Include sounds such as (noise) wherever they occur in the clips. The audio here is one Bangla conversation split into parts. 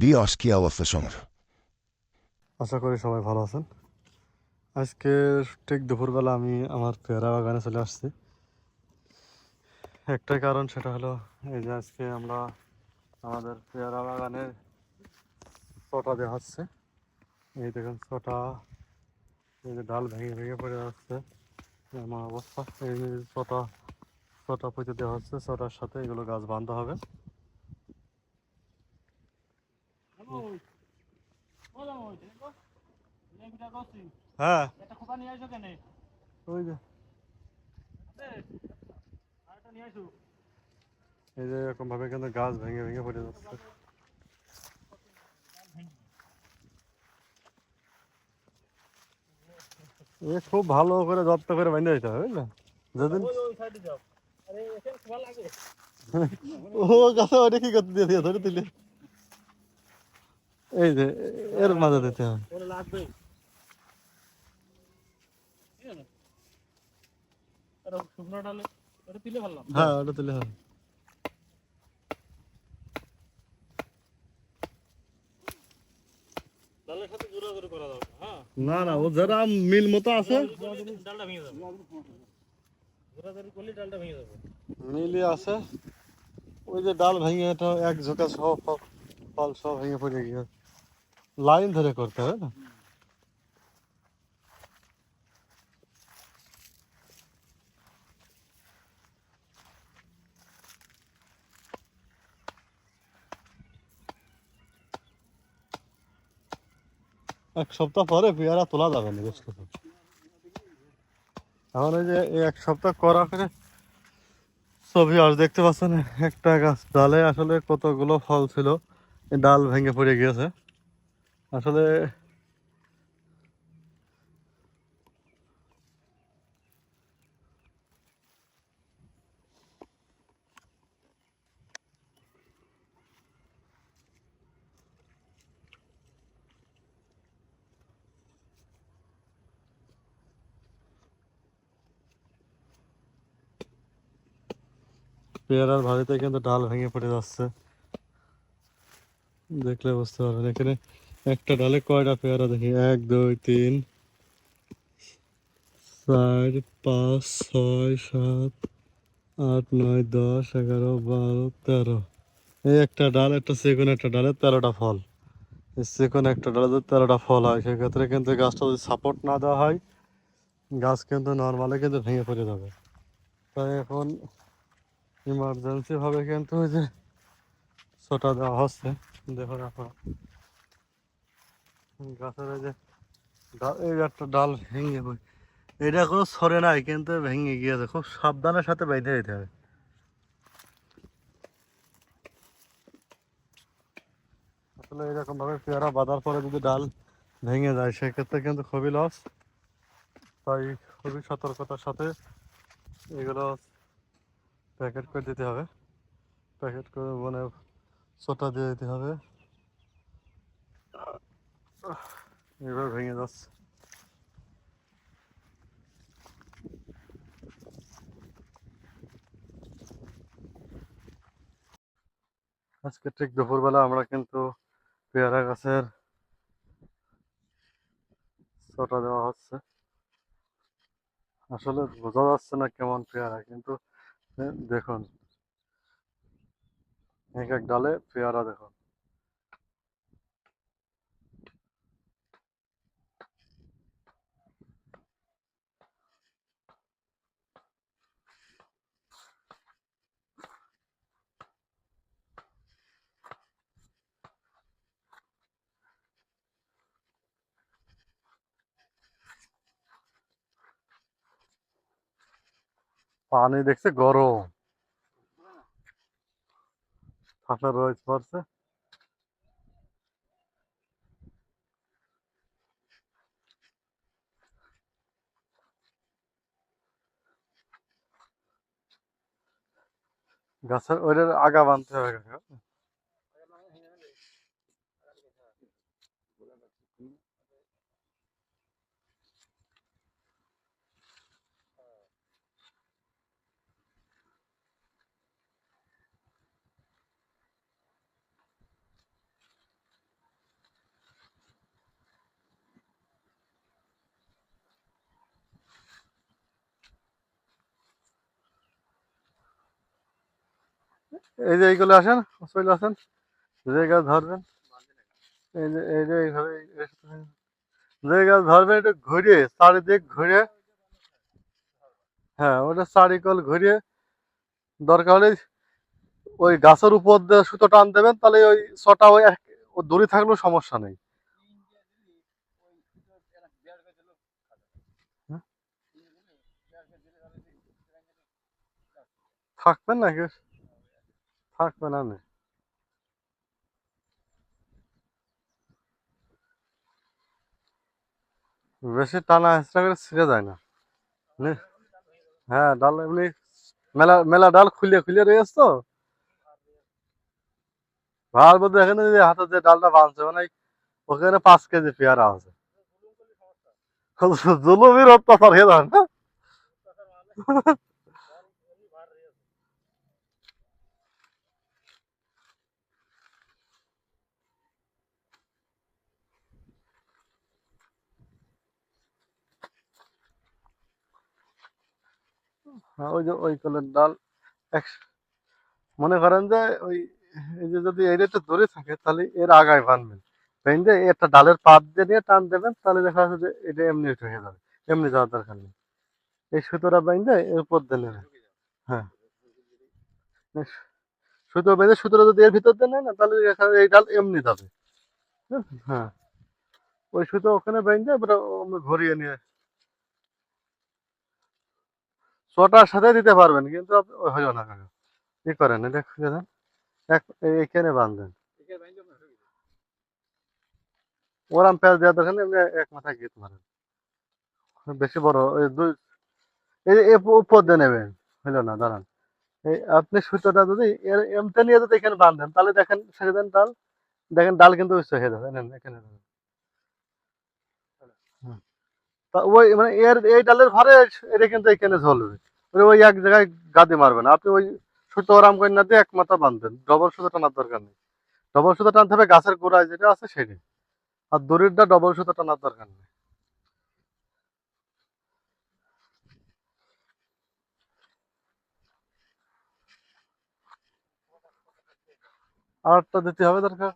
Bios কি অবস্থা সমর আশা করি সবাই ভালো আছেন। আজকে ঠিক দুপুরবেলা আমি আমার পেয়ারা বাগানে চলে আসছি। একটাই কারণ সেটা হলো, এই যে আজকে আমরা আমাদের পেয়ারা বাগানে ছটা দেওয়া হচ্ছে এই দেখুন ছটা, এই যে ডাল ভেঙে ভেঙে পড়ে যাচ্ছে এমন অবস্থা। এই ছটা ছটা পুঁতে দেওয়া হচ্ছে, ছটার সাথে এগুলো গাছ বাঁধা হবে। হ্যাঁ। ওই যে এই যে এরকম ভাবে কিন্তু গাছ ভেঙে ভেঙে পড়ে যাচ্ছে। এ খুব ভালো করে যত্ন করে বাঁধে দিতে হবে বুঝলে? যেদিন ওই ওই সাইডে যাও আরে এখানে খোপা লাগে। ও গাছে ওটা কি করতে দিয়ে দিয়ে ধরে দিলে। এই যে এর মাঝে দিতে হবে। ওটা তুলে হ্যাঁ ওটা দিলে হবে। না না ও যারা মিল মতো আছে। ডালটা ভেঙে যাবে জোড়া জোড়ি করলে ডালটা ভেঙে যাবে মিলি আছে। ওই যে ডাল ভেঙে এটা এক ঝোঁকা সব ফল- ফল সব ভেঙে পড়ে গিয়ে। লাইন ধরে করতে হবে না? এক সপ্তাহ পরে পেয়ারা তোলা যাবে না, বুঝতে পারছি? এখন এই যে এক সপ্তাহ করা করে ছবি আর দেখতে পাচ্ছেন, একটা গাছ ডালে আসলে কতগুলো ফল ছিল ডাল ভেঙে পড়ে গিয়েছে। আসলে পেয়ারার ভারিতে কিন্তু ডাল ভেঙে পড়ে যাচ্ছে। দেখলে বুঝতে পারবেন এখানে একটা ডালে কয়টা পেয়ারা দেখি? এক, দুই, তিন, চার, পাঁচ, ছয়, সাত, আট, নয়, দশ, এগারো, বারো, তেরো। এই একটা ডাল, একটা সেগুন, একটা ডালে তেরোটা ফল। সেগুন, একটা ডালে তেরোটা ফল হয়, সেক্ষেত্রে কিন্তু গাছটা যদি সাপোর্ট না দেওয়া হয়, গাছ কিন্তু নর্মালি কিন্তু ভেঙে পড়ে যাবে। তাই এখন ইমার্জেন্সিভাবে কিন্তু ওই যে ছোটা দেওয়া হচ্ছে। দেখুন আপনারা গাছের যে এই একটা ডাল ভেঙে এটা কোনো সরে নাই, কিন্তু ভেঙে গিয়েছে। খুব সাবধানের সাথে বেঁধে দিতে হবে। আসলে এরকম ভাবে পেয়ারা বাঁধার পরে যদি ডাল ভেঙে যায়, সেক্ষেত্রে কিন্তু খুবই লস তাই খুবই সতর্কতার সাথে এগুলো প্যাকেট করে দিতে হবে। প্যাকেট করে মানে ছোটা দিয়ে দিতে হবে। (sighs) এবার ভেঙে যাচ্ছে। আজকে ঠিক দুপুরবেলা আমরা কিন্তু পেয়ারা গাছের ছোটা দেওয়া হচ্ছে। আসলে বোঝা যাচ্ছে না কেমন পেয়ারা, কিন্তু দেখুন, এক এক ডালে পেয়ারা দেখুন। পানি দেখছে গরম। ঠান্ডা রয়েছে পড়ছে গাছের ওইটার আগা বানতে হবে কাকা। এই যে এইগুলো আসেন চলে আসেন, যে গাছ ধরবেন, এই যে এই যে এইভাবে এই- যে গাছ ধরবেন, একটু ঘুরিয়ে, চারিদিক ঘুরে হ্যাঁ ওটা চারিকল ঘুরিয়ে। দরকার হলে ওই গাছের উপর দিয়ে সুতো টান দেবেন, তাহলে ওই ছটা ওই দূরে থাকলেও সমস্যা নেই। হ্যাঁ? থাকবেন নাকি? থাকবেন আমি বেশি টানা হেঁচড়া করে ছিঁড়ে যায় নে- হ্যাঁ ডাল এমনি মেলা মেলা ডাল খুলে খুলে রয়েছে তো। ভার বলতে এখানে যে হাতে যে ডালটা বাঁধছে মানে ওখানে পাঁচ কেজি পেয়ারা আছে। জুলুমির অত্যাচার হয়ে যান না হ্যাঁ, ওই যে ওই কলের ডাল এক মনে করেন যে ওই যে যদি এই রেটে ধরে থাকে তাহলে এর আগায় বানবেন। বেঁধে একটা ডালের পাত দিয়ে নিয়ে টান দেবেন তাহলে দেখা যাচ্ছে যে এটা এমনি হয়ে যাবে এমনি যাওয়ার দরকার নেই। এই সুতোটা বেঁধে এর উপর দিয়ে নেবে হ্যাঁ। সুতো বেঁধে সুতোটা যদি এর ভিতর দিয়ে নেয় না তাহলে যাবে এই ডাল এমনি যাবে। হ্যাঁ। ওই সুতো ওখানে বেঁধে ওমনি ঘুরিয়ে নিয়ে ছটার সাথে দিতে পারবেন কিন্তু হইল না কাকা। কি করেন এক এইখানে বাঁধেন ওরাম পেঁয়াজ দেওয়ার দরকার নেই, এমনি এক মাথায় গীত মারেন। বেশি বড় ওই দুই এই যে উপর দিয়ে নেবেন। হইল না দাঁড়ান। এই আপনি সুতোটা যদি এমতে নিয়ে যদি এখানে বাঁধেন তাহলে দেখেন দেন ডাল। দেখেন ডাল কিন্তু হয়ে যাবে এখানে নেন। হুম। তা ওই মানে এর, এই ডালের ভরে এটা কিন্তু এখানে ঝলবে ওই- ওই এক জায়গায় গাদি মারবেন আপনি ওই সুতো আরাম করে না, দিয়ে এক মাথা বাঁধবেন। ডবল সুতো টানার দরকার নেই। ডবল সুতো টানতে হবে, গাছের গোড়ায় যেটা আছে সেটি। আর দড়িরটা ডবল সুতো টানার দরকার নেই। আরটা দিতে হবে দরকার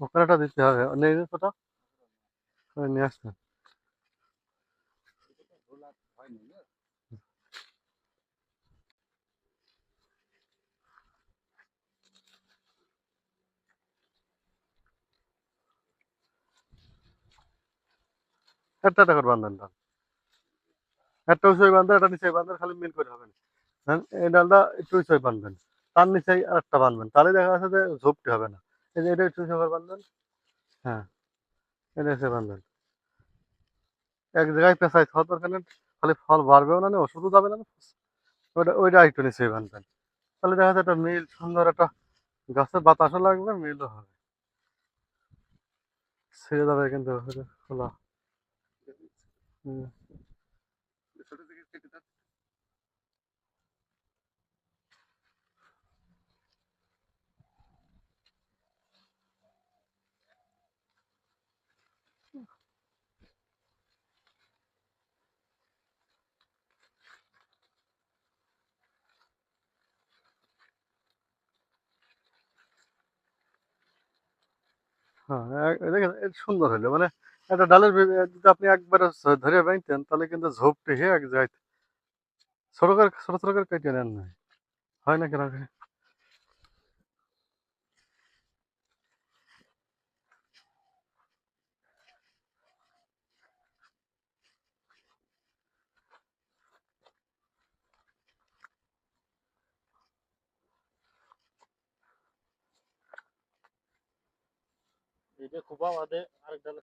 ওখানেটা দিতে হবে। নিয়ে আসবেন একটা একটা করে বান্ধেন ডাল। একটা বান্ধেন একটা নিচে বান্ধেন খালি মিল করে হ্যাঁ, এই একটু বাঁধবেন। তার নিচেই আর একটা বাঁধবেন। তাহলে দেখা যাচ্ছে যে ঝোপটি হবে না। এই যে এটা একটু হ্যাঁ। এটা বাঁধবেন এক জায়গায় পেঁচাই খাওয়ার দরকার খালি ফল বাড়বেও না না, ওষুধও যাবে না না। ওইটা ওইটা একটু নিচেই বাঁধবেন তাহলে দেখা যাচ্ছে একটা মিল সুন্দর একটা গাছের বাতাসও লাগবে মিলও হবে। ছেড়ে যাবে কিন্তু খোলা। হুম। হ্যাঁ দেখেন, সুন্দর হইল মানে একটা ডালের যদি আপনি একবার ধরে বাইতেন তাহলে কিন্তু ঝোপটি হয়ে এক যাইত ছোট করে কেটে নেন হয় না কেন এটা খোপা বাদে আরেক ডালে